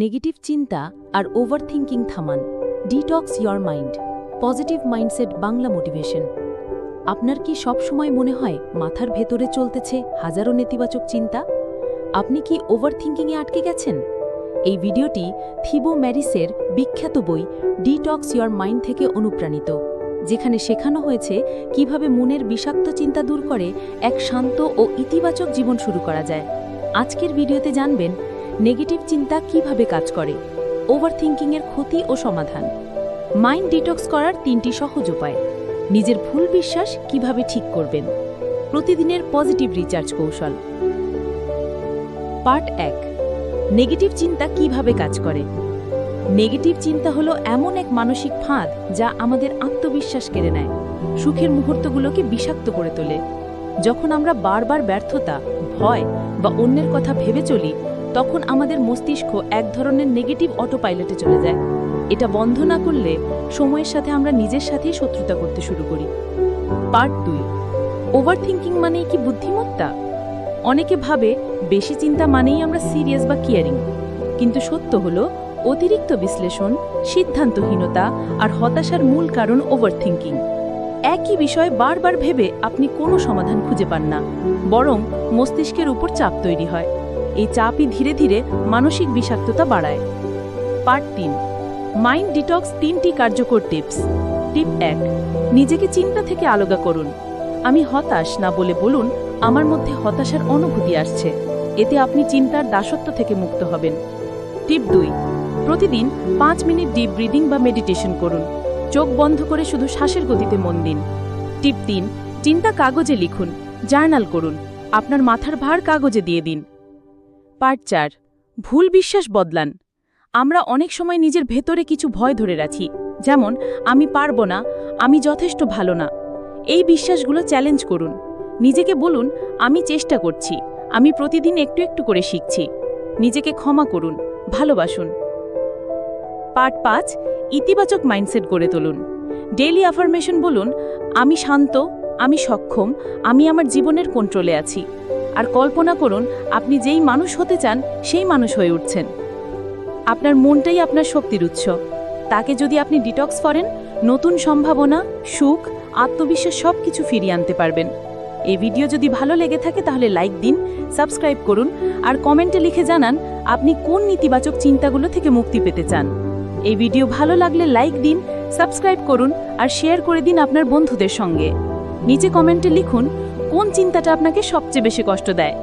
Negative চিন্তা আর over thinking থামান। Detox your mind positive mindset Bangla motivation আপনার কি সব সময় মনে হয় মাথার ভেতরে চলতেছে হাজারো নেতিবাচক চিন্তা? আপনি কি ওভার থিঙ্কিংয়ে আটকে গেছেন? এই ভিডিওটি থিবো ম্যারিসের বিখ্যাত বই ডিটক্স ইয়র মাইন্ড থেকে অনুপ্রাণিত, যেখানে শেখানো হয়েছে কীভাবে মনের বিষাক্ত চিন্তা দূর করে এক শান্ত ও ইতিবাচক জীবন শুরু করা যায়। আজকের ভিডিওতে জানবেন নেগেটিভ চিন্তা কীভাবে কাজ করে? ওভার থিঙ্কিংয়ের ক্ষতি ও সমাধান। মাইন্ড ডিটক্স করার তিনটি সহজ উপায়। নিজের ভুল বিশ্বাস কীভাবে ঠিক করবেন? প্রতিদিনের পজিটিভ রিচার্জ কৌশল। পার্ট এক। নেগেটিভ চিন্তা কীভাবে কাজ করে? নেগেটিভ চিন্তা হলো এমন এক মানসিক ফাঁদ যা আমাদের আত্মবিশ্বাস কেড়ে নেয়। সুখের মুহূর্তগুলোকে বিষাক্ত করে তোলে। যখন আমরা বারবার ব্যর্থতা, ভয় বা অন্যের কথা ভেবে চলি তখন আমাদের মস্তিষ্ক এক ধরনের নেগেটিভ অটো পাইলটে চলে যায়। এটা বন্ধ না করলে সময়ের সাথে আমরা নিজের সাথেই শত্রুতা করতে শুরু করি। পার্ট দুই। ওভার থিঙ্কিং মানেই কি বুদ্ধিমত্তা? অনেকে ভাবে বেশি চিন্তা মানেই আমরা সিরিয়াস বা কেয়ারিং কিন্তু সত্য হলো, অতিরিক্ত বিশ্লেষণ, সিদ্ধান্তহীনতা আর হতাশার মূল কারণ ওভার থিঙ্কিং একই বিষয় বারবার ভেবে আপনি কোনো সমাধান খুঁজে পান না, বরং মস্তিষ্কের উপর চাপ তৈরি হয়। এই চাপই ধীরে ধীরে মানসিক বিষাক্ততা বাড়ায়। পার্ট তিন। মাইন্ড ডিটক্স তিনটি কার্যকর টিপস। টিপ এক, নিজেকে চিন্তা থেকে আলগা করুন। আমি হতাশ না বলে বলুন, আমার মধ্যে হতাশার অনুভূতি আসছে। এতে আপনি চিন্তার দাসত্ব থেকে মুক্ত হবেন। টিপ দুই, প্রতিদিন পাঁচ মিনিট ডিপ ব্রিদিং বা মেডিটেশন করুন। চোখ বন্ধ করে শুধু শ্বাসের গতিতে মন দিন। টিপ তিন, চিন্তা কাগজে লিখুন, জার্নাল করুন। আপনার মাথার ভার কাগজে দিয়ে দিন। পার্ট চার। ভুল বিশ্বাস বদলান। আমরা অনেক সময় নিজের ভেতরে কিছু ভয় ধরে রাখি। যেমন, আমি পারব না, আমি যথেষ্ট ভালো না। এই বিশ্বাসগুলো চ্যালেঞ্জ করুন। নিজেকে বলুন, আমি চেষ্টা করছি। আমি প্রতিদিন একটু একটু করে শিখছি। নিজেকে ক্ষমা করুন, ভালোবাসুন। পার্ট পাঁচ, ইতিবাচক মাইন্ডসেট গড়ে তুলুন। ডেইলি অ্যাফার্মেশন বলুন, আমি শান্ত, আমি সক্ষম, আমি আমার জীবনের কন্ট্রোলে আছি। আর কল্পনা করুন, আপনি যেই মানুষ হতে চান, সেই মানুষ হয়ে উঠছেন। আপনার মনটাই আপনার শক্তির উৎস। তাকে যদি আপনি ডিটক্স করেন, নতুন সম্ভাবনা, সুখ, আত্মবিশ্বাস সব কিছু ফিরিয়ে আনতে পারবেন। এই ভিডিও যদি ভালো লেগে থাকে, তাহলে লাইক দিন সাবস্ক্রাইব করুন, আর কমেন্টে লিখে জানান, আপনি কোন নেতিবাচক চিন্তাগুলো থেকে মুক্তি পেতে চান। এই ভিডিও ভালো লাগলে লাইক দিন সাবস্ক্রাইব করুন, আর শেয়ার করে দিন আপনার বন্ধুদের সঙ্গে। নিচে কমেন্টে লিখুন কোন চিন্তাটা আপনাকে সবচেয়ে বেশি কষ্ট দেয়?